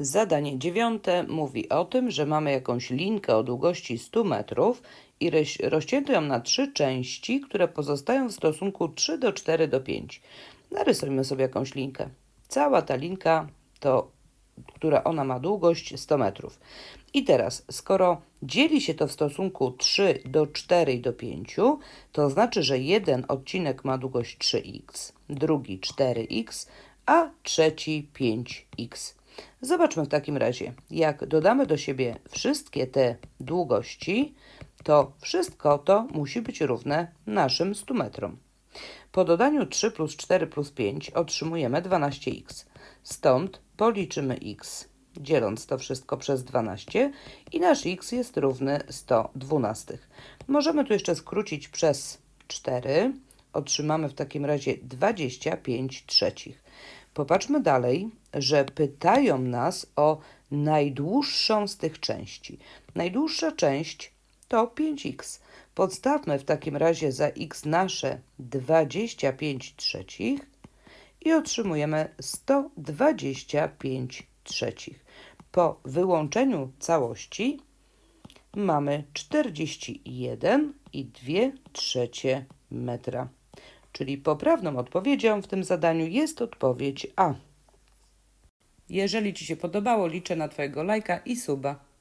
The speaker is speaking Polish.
Zadanie dziewiąte mówi o tym, że mamy jakąś linkę o długości 100 metrów i rozcięto ją na trzy części, które pozostają w stosunku 3 do 4 do 5. Narysujmy sobie jakąś linkę. Cała ta linka to, która ona ma długość 100 metrów. I teraz, skoro dzieli się to w stosunku 3 do 4 i do 5, to znaczy, że jeden odcinek ma długość 3x, drugi 4x, a trzeci 5x. Zobaczmy w takim razie, jak dodamy do siebie wszystkie te długości, to wszystko to musi być równe naszym 100 metrom. Po dodaniu 3 plus 4 plus 5 otrzymujemy 12x. Stąd policzymy x, dzieląc to wszystko przez 12 i nasz x jest równy 112. Możemy tu jeszcze skrócić przez 4. Otrzymamy w takim razie 25 trzecich. Popatrzmy dalej, że pytają nas o najdłuższą z tych części. Najdłuższa część to 5x. Podstawmy w takim razie za x nasze 25 trzecich i otrzymujemy 125 trzecich. Po wyłączeniu całości mamy 41 i 2 trzecie metra. Czyli poprawną odpowiedzią w tym zadaniu jest odpowiedź A. Jeżeli Ci się podobało, liczę na Twojego lajka i suba.